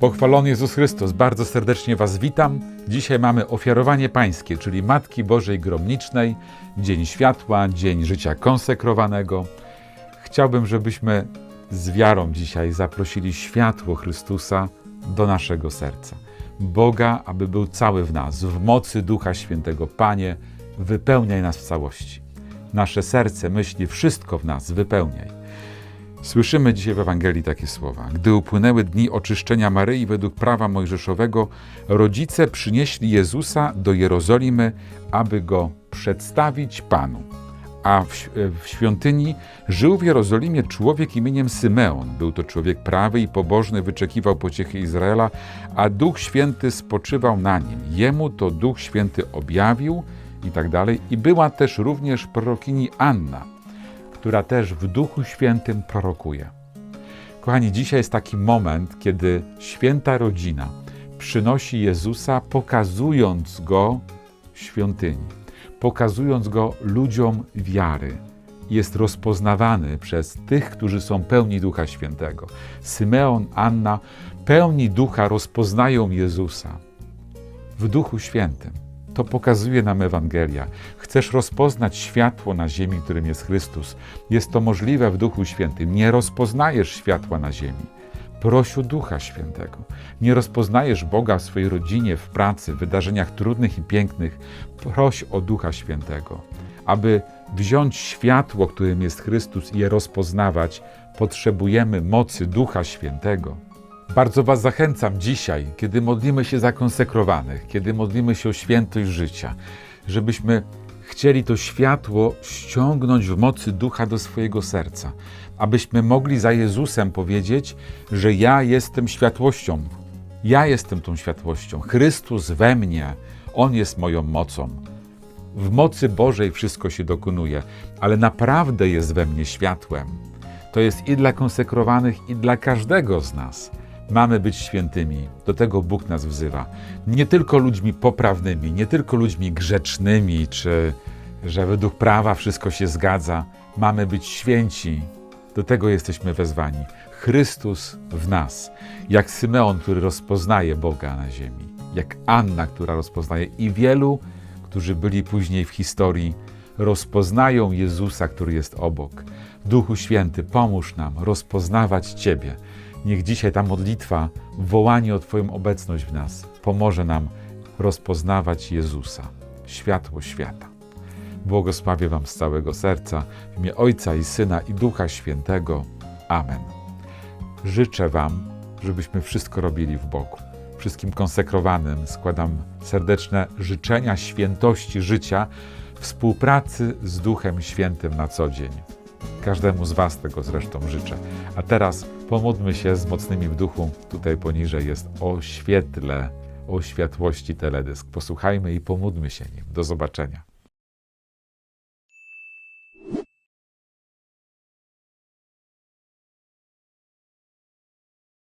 Pochwalony Jezus Chrystus, bardzo serdecznie Was witam. Dzisiaj mamy ofiarowanie pańskie, czyli Matki Bożej Gromnicznej, Dzień Światła, Dzień Życia Konsekrowanego. Chciałbym, żebyśmy z wiarą dzisiaj zaprosili światło Chrystusa do naszego serca. Boga, aby był cały w nas, w mocy Ducha Świętego. Panie, wypełniaj nas w całości. Nasze serce, myśli, wszystko w nas wypełniaj. Słyszymy dzisiaj w Ewangelii takie słowa. Gdy upłynęły dni oczyszczenia Maryi według prawa mojżeszowego, rodzice przynieśli Jezusa do Jerozolimy, aby go przedstawić Panu. A w, w świątyni żył w Jerozolimie człowiek imieniem Symeon. Był to człowiek prawy i pobożny, wyczekiwał pociechy Izraela, a Duch Święty spoczywał na nim. Jemu to Duch Święty objawił i tak dalej. I była też również prorokini Anna która też w Duchu Świętym prorokuje. Kochani, dzisiaj jest taki moment, kiedy święta rodzina przynosi Jezusa, pokazując go świątyni, pokazując go ludziom wiary. Jest rozpoznawany przez tych, którzy są pełni Ducha Świętego. Symeon, Anna, pełni Ducha rozpoznają Jezusa w Duchu Świętym. To pokazuje nam Ewangelia. Chcesz rozpoznać światło na ziemi, którym jest Chrystus. Jest to możliwe w Duchu Świętym. Nie rozpoznajesz światła na ziemi. Proś o Ducha Świętego. Nie rozpoznajesz Boga w swojej rodzinie, w pracy, w wydarzeniach trudnych i pięknych. Proś o Ducha Świętego. Aby wziąć światło, którym jest Chrystus i je rozpoznawać, potrzebujemy mocy Ducha Świętego. Bardzo Was zachęcam dzisiaj, kiedy modlimy się za konsekrowanych, kiedy modlimy się o świętość życia, żebyśmy chcieli to światło ściągnąć w mocy ducha do swojego serca, abyśmy mogli za Jezusem powiedzieć, że ja jestem światłością. Ja jestem tą światłością. Chrystus we mnie, On jest moją mocą. W mocy Bożej wszystko się dokonuje, ale naprawdę jest we mnie światłem. To jest i dla konsekrowanych, i dla każdego z nas. Mamy być świętymi. Do tego Bóg nas wzywa. Nie tylko ludźmi poprawnymi, nie tylko ludźmi grzecznymi, czy że według prawa wszystko się zgadza. Mamy być święci. Do tego jesteśmy wezwani. Chrystus w nas. Jak Symeon, który rozpoznaje Boga na ziemi. Jak Anna, która rozpoznaje i wielu, którzy byli później w historii, rozpoznają Jezusa, który jest obok. Duchu Święty, pomóż nam rozpoznawać Ciebie Niech dzisiaj ta modlitwa, wołanie o Twoją obecność w nas pomoże nam rozpoznawać Jezusa, światło świata. Błogosławię Wam z całego serca w imię Ojca i Syna i Ducha Świętego. Amen. Życzę Wam, żebyśmy wszystko robili w Bogu. Wszystkim konsekrowanym składam serdeczne życzenia świętości życia, współpracy z Duchem Świętym na co dzień. Każdemu z Was tego zresztą życzę. A teraz pomódlmy się z mocnymi w duchu. Tutaj poniżej jest o świetle, o światłości teledysk. Posłuchajmy i pomódlmy się nim. Do zobaczenia.